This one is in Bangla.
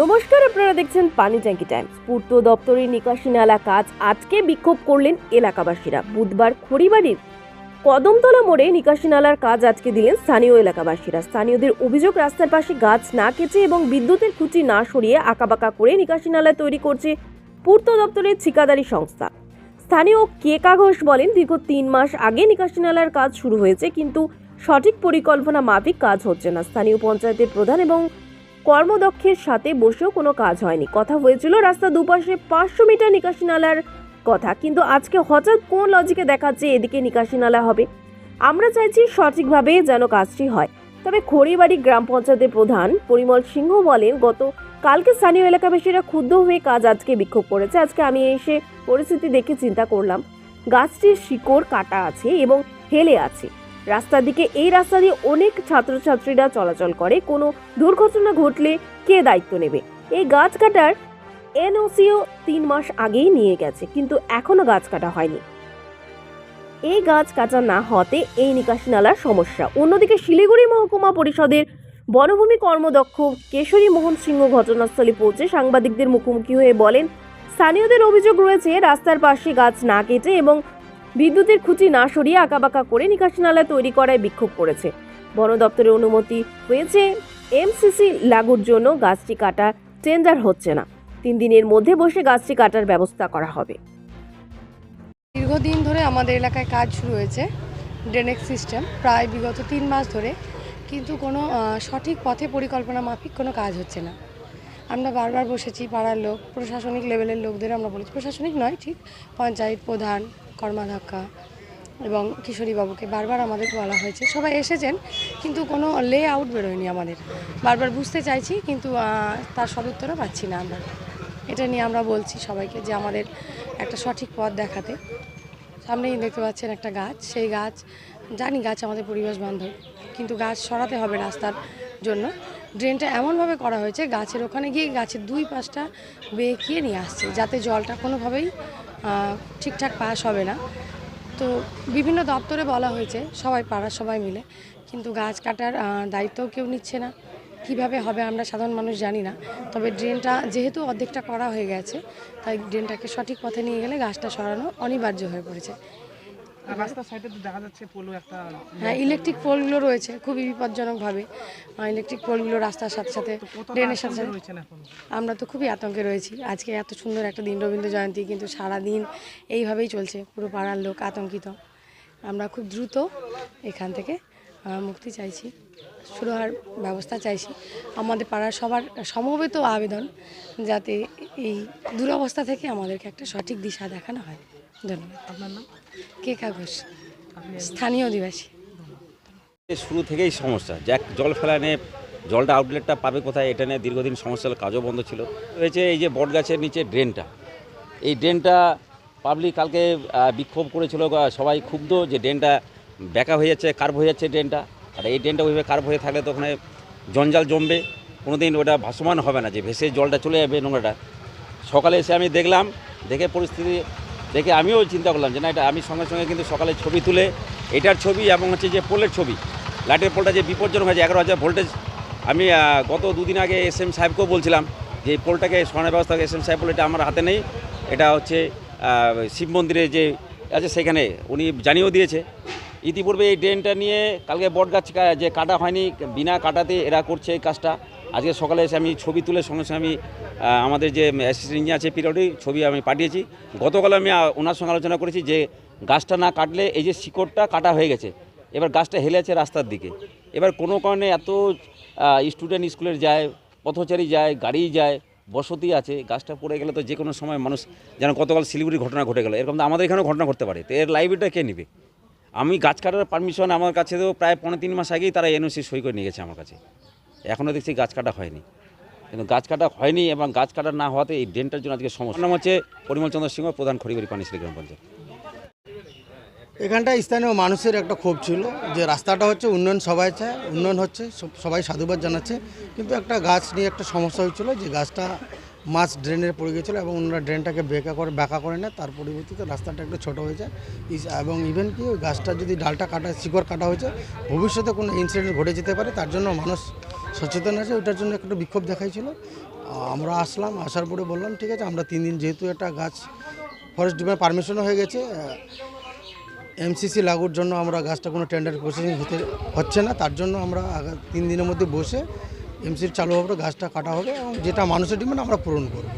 নমস্কার, আপনারা দেখছেন পানি ট্যাঙ্কি টাইমস। পূর্ত দপ্তরের নিকাশি নালা কাজ আজকে বিক্ষোভ করলেন এলাকাবাসীরা। বুধবার খড়িবাড়ির কদমতলা মোড়ে নিকাশি নালার কাজ আজকে দিলেন স্থানীয় এলাকাবাসীরা। স্থানীয়দের অভিযোগ, রাস্তার পাশে গাছ না কেটে এবং বিদ্যুতের খুঁটি না সরিয়ে আঁকাবাঁকা করে নিকাশি নালা তৈরি করছে পূর্ত দপ্তরের ঠিকাদারি সংস্থা। স্থানীয় কেকা ঘোষ বলেন, দীর্ঘ তিন মাস আগে নিকাশি নালার কাজ শুরু হয়েছে, কিন্তু সঠিক পরিকল্পনা মাফিক কাজ হচ্ছে না। স্থানীয় পঞ্চায়েতের প্রধান এবং কর্মদক্ষের সাথে বসেও কোনো কাজ হয়নি। কথা হয়েছিল রাস্তা দুপাশে পাঁচশো মিটার নিকাশি নালার কথা। কিন্তু আজকে হঠাৎ কোন লজিকে দেখাচ্ছে এদিকে নিকাশি নালা হবে? আমরা চাইছি সঠিকভাবে যেন কাজটি হয়। তবে খড়িবাড়ি গ্রাম পঞ্চায়েতের প্রধান পরিমল সিংহ বলেন, গত কালকে স্থানীয় এলাকাবাসীরা ক্ষুব্ধ হয়ে কাজ আজকে বিক্ষোভ করেছে। আজকে আমি এসে পরিস্থিতি দেখে চিন্তা করলাম। গাছটির শিকড় কাটা আছে এবং হেলে আছে। রাস্তার দিকে এই রাস্তা দিয়ে অনেক ছাত্রছাত্রীরা চলাচল করে। কোনো দুর্ঘটনা ঘটলে কে দায়িত্ব নেবে? এই গাছ কাটার এনওসিও তিন মাস আগেই নিয়ে গেছে, কিন্তু এখনও গাছ কাটা হয়নি। এই গাছ কাটা না হতে এই নিকাশি নালার সমস্যা। অন্যদিকে শিলিগুড়ি মহকুমা পরিষদের বনভূমি কর্মদক্ষ কেশরী মোহন সিংহ ঘটনাস্থলে পৌঁছে সাংবাদিকদের মুখোমুখি হয়ে বলেন, স্থানীয়দের অভিযোগ রয়েছে, রাস্তার পাশে গাছ না কেটে এবং বিদ্যুতের খুঁটি না সরিয়ে আঁকাবাঁকা করে নিকাশি নালা তৈরি করায় বিক্ষোভ করেছে। বন দপ্তরের অনুমতি হয়েছে এমসিসি লাগুর জন্য গাছটি কাটা টেন্ডার হচ্ছে না। তিন দিনের মধ্যে বসে গাছটি কাটার ব্যবস্থা করা হবে। দীর্ঘদিন ধরে আমাদের এলাকায় কাজ শুরু হয়েছে ড্রেনেজ সিস্টেম, প্রায় বিগত তিন মাস ধরে, কিন্তু কোনো সঠিক পথে পরিকল্পনা মাফিক কোনো কাজ হচ্ছে না। আমরা বারবার বসেছি, পাড়ার লোক, প্রশাসনিক লেভেলের লোকদের আমরা বলেছি, প্রশাসনিক নয়, ঠিক পঞ্চায়েত প্রধান কর্মাধ্যক্ষা এবং কিশোরীবাবুকে বারবার আমাদের বলা হয়েছে। সবাই এসেছেন, কিন্তু কোনো লে আউট বেরোয়নি আমাদের। বারবার বুঝতে চাইছি, কিন্তু তার সদুত্তরও পাচ্ছি না আমরা। এটা নিয়ে আমরা বলছি সবাইকে যে আমাদের একটা সঠিক পথ দেখাতে। সামনেই দেখতে পাচ্ছেন একটা গাছ। সেই গাছ, জানি গাছ আমাদের পরিবেশ বান্ধব, কিন্তু গাছ সরাতে হবে রাস্তার জন্য। ড্রেনটা এমনভাবে করা হয়েছে, গাছের ওখানে গিয়ে গাছের দুই পাশটা বেঁকিয়ে নিয়ে আসছে, যাতে জলটা কোনোভাবেই ঠিকঠাক পাস হবে না। তো বিভিন্ন দপ্তরে বলা হয়েছে, সবাই পাড়ার সবাই মিলে। কিন্তু গাছ কাটার দায়িত্ব দায়িত্বও কেউ নিচ্ছে না। কীভাবে হবে আমরা সাধারণ মানুষ জানি না। তবে ড্রেনটা যেহেতু অর্ধেকটা করা হয়ে গেছে, তাই ড্রেনটাকে সঠিক পথে নিয়ে গেলে গাছটা সরানো অনিবার্য হয়ে পড়েছে। রাস্তার সাইডে তো দেখা যাচ্ছে পোলো একটা হ্যাঁ ইলেকট্রিক পোলগুলো রয়েছে খুবই বিপজ্জনকভাবে। ইলেকট্রিক পোলগুলো রাস্তার সাথে সাথে ড্রেনের সাথে সাথে। আমরা তো খুবই আতঙ্কে রয়েছি। আজকে এত সুন্দর একটা দিন রবীন্দ্র জয়ন্তী কিন্তু সারাদিন এইভাবেই চলছে। পুরো পাড়ার লোক আতঙ্কিত। আমরা খুব দ্রুত এখান থেকে মুক্তি চাইছি শুরু হওয়ার ব্যবস্থা চাইছি। আমাদের পাড়ার সবার সমবেত আবেদন যাতে এই দুরবস্থা থেকে আমাদেরকে একটা সঠিক দিশা দেখানো হয়। ধন্যবাদ। আপনার নাম? কে কাগজ? স্থানীয় অধিবাসী। শুরু থেকেই সমস্যা। জ্যাক জল ফেলা নিয়ে জলটা আউটলেটটা পাবে কোথায়, এটা নিয়ে দীর্ঘদিন সমস্যা কাজও বন্ধ ছিল। হয়েছে এই যে বট গাছের নিচে ড্রেনটা। এই ড্রেনটা পাবলিক কালকে বিক্ষোভ করেছিল সবাই ক্ষুব্ধ যে ড্রেনটা ব্যাকা হয়ে যাচ্ছে কার্ভ হয়ে যাচ্ছে ড্রেনটা। আর এই ড্রেনটা ওইভাবে কার্ভ হয়ে থাকলে তো ওখানে জঞ্জাল জমবে। কোনো দিন ওটা ভাসমান হবে না, যে ভেসে জলটা চলে যাবে নোংরাটা। সকালে এসে আমি দেখলাম, দেখে পরিস্থিতি দেখে আমিও চিন্তা করলাম যে না, এটা আমি সঙ্গে সঙ্গে কিন্তু সকালে ছবি তুলে এটার ছবি এবং হচ্ছে যে পোলের ছবি লাইটের পোলটা যে বিপজ্জনক হয়েছে, এগারো হাজার ভোল্টেজ, আমি গত দুদিন আগে এস এম সাহেবকেও বলছিলাম যে এই পোলটাকে সরানোর ব্যবস্থা এস এম সাহেব বলে এটা আমার হাতে নেই, এটা হচ্ছে শিব মন্দিরে যে আছে সেখানে, উনি জানিয়েও দিয়েছে। ইতিপূর্বে এই ড্রেনটা নিয়ে কালকে বট গাছ যে কাটা হয়নি, বিনা কাটাতে এরা করছে এই কাজটা। আজকে সকালে এসে আমি ছবি তুলে সঙ্গে সঙ্গে আমি আমাদের যে অ্যাসিস্ট্যান্ট ইঞ্জিনিয়ার আছে পিরিয়ডে ছবি আমি পাঠিয়েছি। গতকাল আমি ওনার সঙ্গে আলোচনা করেছি যে গাছটা না কাটলে এই যে শিকড়টা কাটা হয়ে গেছে, এবার গাছটা হেলে আছে রাস্তার দিকে। এবার কোনো কারণে এত স্টুডেন্ট স্কুলের যায়, পথচারী যায়, গাড়ি যায়, বসতি আছে, গাছটা পড়ে গেলে তো যে কোনো সময় মানুষ যেন গতকাল শিলিগুড়ি ঘটনা ঘটে গেল। এরকম তো আমাদের এখানেও ঘটনা ঘটতে পারে। তো এর লাইব্রেরিটা কে নেবে? আমি গাছ কাটার পারমিশন আমার কাছে তো প্রায় পনেরো তিন মাস আগেই তারা এনওসি সই করে নিয়ে গেছে আমার কাছে। এখনও দেখছি গাছ কাটা হয়নি। কিন্তু গাছ কাটা হয়নি এবং গাছ কাটা না হওয়াতে এই ড্রেনটার জন্য আজকে সমস্যা। নাম হচ্ছে পরিমল চন্দ্র সিংহ, প্রধান খড়িবাড়ি পানিশালী গ্রাম পঞ্চায়েত। এখানটায় স্থানীয় মানুষের একটা ক্ষোভ ছিল যে রাস্তাটা হচ্ছে উন্নয়ন সবাই চায় উন্নয়ন হচ্ছে সবাই সাধুবাদ জানাচ্ছে। কিন্তু একটা গাছ নিয়ে একটা সমস্যা হয়েছিল যে গাছটা মাছ ড্রেনে পড়ে গেছিল এবং ওনারা ড্রেনটাকে বেঁকা করে, ব্যাকা করে নেয়। তার পরিবর্তিতে রাস্তাটা একটু ছোটো হয়ে যায় এবং ইভেন কি ওই গাছটা যদি ডালটা কাটা, শিকড় কাটা হয়েছে, ভবিষ্যতে কোনো ইনসিডেন্ট ঘটে যেতে পারে, তার জন্য মানুষ সচেতন আছে, ওইটার জন্য একটা বিক্ষোভ দেখাইছিল। আমরা আসলাম, আসার পরে বললাম, ঠিক আছে, আমরা তিন দিন যেহেতু একটা গাছ ফরেস্ট ডিপার্টমেন্ট পারমিশনও হয়ে গেছে এমসিসি লাগুর জন্য আমরা গাছটা কোনো টেন্ডার প্রসেসিং হতে, হচ্ছে না, তার জন্য আমরা তিন দিনের মধ্যে বসে এমসির চালু হবে গাছটা কাটা হবে এবং যেটা মানুষের ডিমান্ড আমরা পূরণ করব।